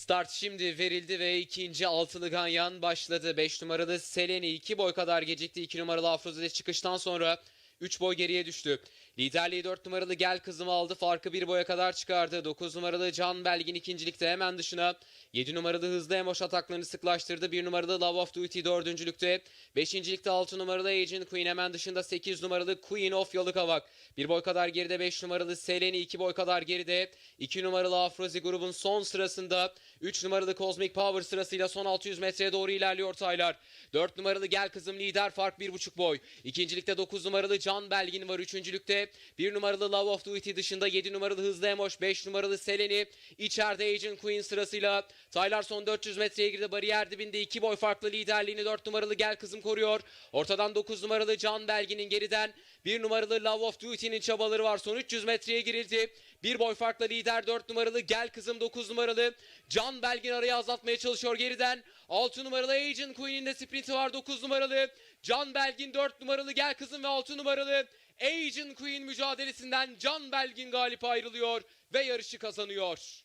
Start şimdi verildi ve ikinci altılı ganyan başladı. 5 numaralı Seleni 2 boy kadar gecikti. 2 numaralı Afrodite çıkıştan sonra 3 boy geriye düştü. Liderliği 4 numaralı Gel Kızım aldı. Farkı 1 boya kadar çıkardı. 9 numaralı Can Belgin ikincilikte hemen dışına. 7 numaralı Hızlı Emoş ataklarını sıklaştırdı. 1 numaralı Love of Duty dördüncülükte. 5. 6 numaralı Agent Queen hemen dışında 8 numaralı Queen of Yalıkavak. 1 boy kadar geride 5 numaralı Seleni 2 boy kadar geride. 2 numaralı Afrozi grubun son sırasında 3 numaralı Cosmic Power sırasıyla son 600 metreye doğru ilerliyor Taylar. 4 numaralı Gel Kızım lider fark 1,5 boy. İkincilikte 9 numaralı Can Belgin var. Üçüncülükte 1 numaralı Love of Duty dışında 7 numaralı Hızlı Emoş, 5 numaralı Seleni. içeride Agent Queen sırasıyla Taylar son 400 metreye girdi. Bariyer dibinde 2 boy farklı liderliğini 4 numaralı Gel Kızım koruyor. Ortadan 9 numaralı Can Belgin'in geriden 1 numaralı Love of Duty'nin çabaları var. Son 300 metreye girildi. Bir boy farklı lider 4 numaralı Gel Kızım 9 numaralı Can Belgin arayı azaltmaya çalışıyor geriden. 6 numaralı Agent Queen'in de sprinti var 9 numaralı. Can Belgin 4 numaralı Gel Kızım ve 6 numaralı Agent Queen mücadelesinden Can Belgin galip ayrılıyor ve yarışı kazanıyor.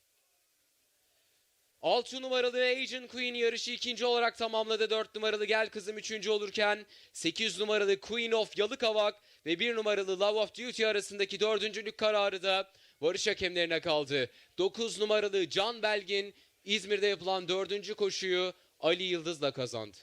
6 numaralı Agent Queen yarışı ikinci olarak tamamladı. 4 numaralı Gel Kızım üçüncü olurken 8 numaralı Queen of Yalıkavak ve 1 numaralı Love of Duty arasındaki dördüncülük kararı da varış hakemlerine kaldı. 9 numaralı Can Belgin İzmir'de yapılan dördüncü koşuyu Ali Yıldız'la kazandı.